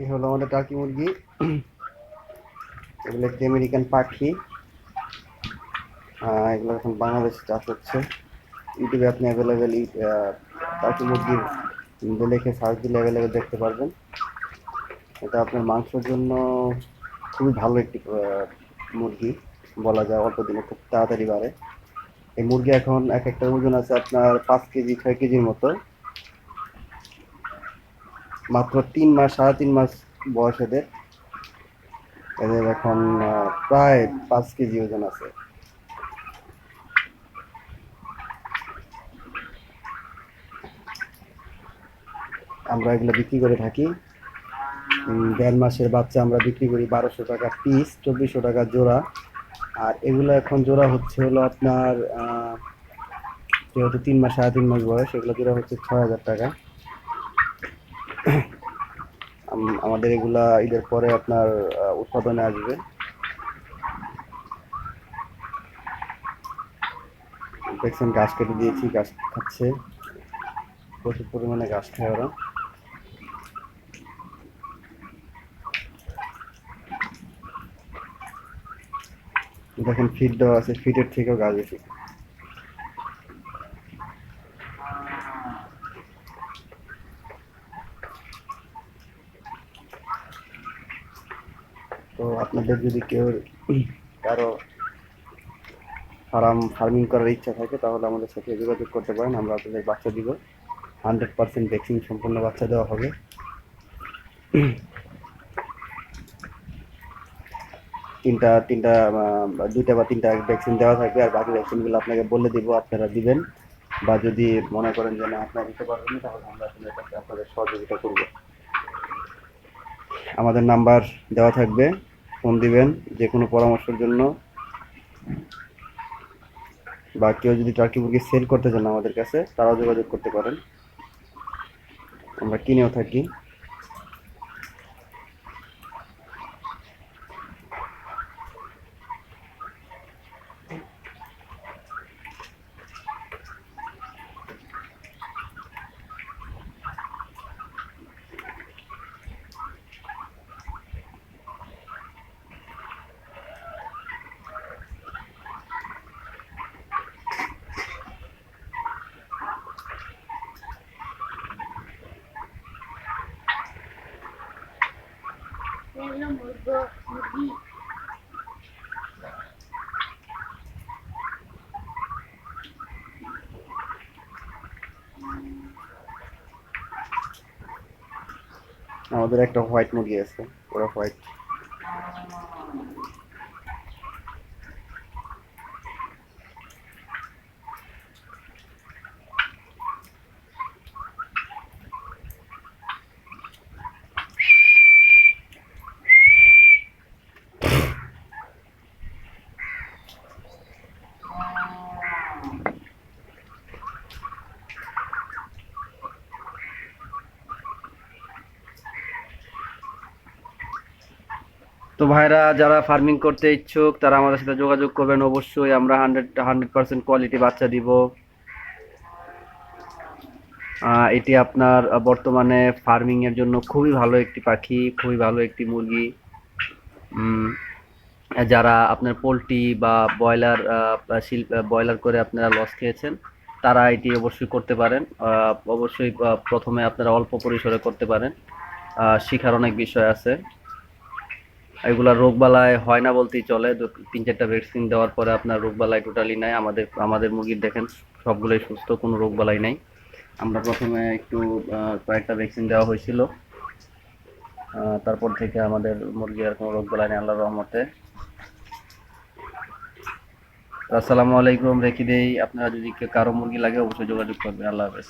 এই হলো আমাদের টার্কি মুরগি। এগুলো একটি আমেরিকান পাখি? এগুলো এখন বাংলাদেশে চাষ হচ্ছে। ইউটিউবে আপনি অ্যাভেলেবেল টার্কি মুরগির লিখে সার্চ দিলে অ্যাভেলেবেল দেখতে পারবেন। এটা আপনার মাংসের জন্য খুবই ভালো একটি মুরগি। বলা যায় অল্প দিনে খুব তাড়াতাড়ি বাড়ে। এই মুরগি এখন এক একটা ওজন আছে আপনার পাঁচ কেজি, ছয় কেজির মতো। মাত্র তিন মাস, সাড়ে তিন মাস বয়স এদের। এদের এখন প্রায় পাঁচ কেজি ওজন আছে। আমরা এগুলো বিক্রি করে থাকি। দেড় মাসের বাচ্চা আমরা বিক্রি করি বারোশো টাকা পিস চব্বিশশো টাকা জোড়া। আর এগুলো এখন জোড়া হচ্ছে হলো আপনার যেহেতু তিন মাস, সাড়ে তিন মাস বয়স, এগুলো জোড়া হচ্ছে ছয় হাজার টাকা। আমাদের এগুলা ঈদের পরে আপনার উৎপাদনে আসবে। দেখছেন গাছ কেটে দিয়েছি, গাছ খাচ্ছে। প্রচুর পরিমাণে গাছ খায় ওরা। দেখেন ফিট দেওয়া আছে ফিটের থেকেও গাছ বেশি। তো আপনাদের যদি কেউ কারও ফার্ম ফার্মিং করার ইচ্ছা থাকে, তাহলে আমাদের সাথে যোগাযোগ করতে পারেন। আমরা আপনাদের বাচ্চা দিব। হান্ড্রেড পার্সেন্ট ভ্যাকসিন সম্পূর্ণ বাচ্চা দেওয়া হবে। তিনটা তিনটা দুইটা বা তিনটা ভ্যাকসিন দেওয়া থাকবে। আর বাকি ভ্যাকসিনগুলো আপনাকে বলে দিব, আপনারা দিবেন। বা যদি মনে করেন যে না, আপনারা দিতে পারবেন তাহলে আমরা আপনাদের কাছে আপনাদের সহযোগিতা করব। আমাদের নাম্বার দেওয়া থাকবে। ফোন দিবেন যে কোনো পরামর্শের জন্য। বা কেউ যদি টার্কি মুরগি সেল করতে চান আমাদের কাছে, তারাও যোগাযোগ করতে পারেন। আমরা কিনেও থাকি। এগুলো মুরগ মুরগি আমাদের একটা হোয়াইট মুরগি আছে ওরা হোয়াইট তো ভাইরা, যারা ফার্মিং করতে ইচ্ছুক, তারা আমাদের সাথে যোগাযোগ করবেন। অবশ্যই আমরা হান্ড্রেড হান্ড্রেড পার্সেন্ট কোয়ালিটি বাচ্চা দিব। এটি আপনার বর্তমানে ফার্মিংয়ের জন্য খুবই ভালো একটি পাখি, খুবই ভালো একটি মুরগি। যারা আপনার পোলট্রি বা ব্রয়লার শিল্প ব্রয়লার করে আপনারা লস খেয়েছেন, তারা এটি অবশ্যই করতে পারেন। অবশ্যই প্রথমে আপনারা অল্প পরিসরে করতে পারেন। শিখার অনেক বিষয় আছে। এগুলা রোগবালাই হয় না বলতেই চলে। তিন চারটা ভ্যাকসিন দেওয়ার পরে আপনার রোগবালাই টোটালি নাই। আমাদের আমাদের মুরগির দেখেন, সবগুলোই সুস্থ, কোনো রোগবালাই নাই। আমরা প্রথমে একটু কয়েকটা ভ্যাকসিন দেওয়া হয়েছিল। তারপর থেকে আমাদের মুরগি আর কোনো রোগবালাই নেই আল্লাহর রহমতে। আসসালামু আলাইকুম, রেখে দেই। আপনারা যদি কারও মুরগি লাগে, অবশ্যই যোগাযোগ করবেন। আল্লাহ হাফেজ।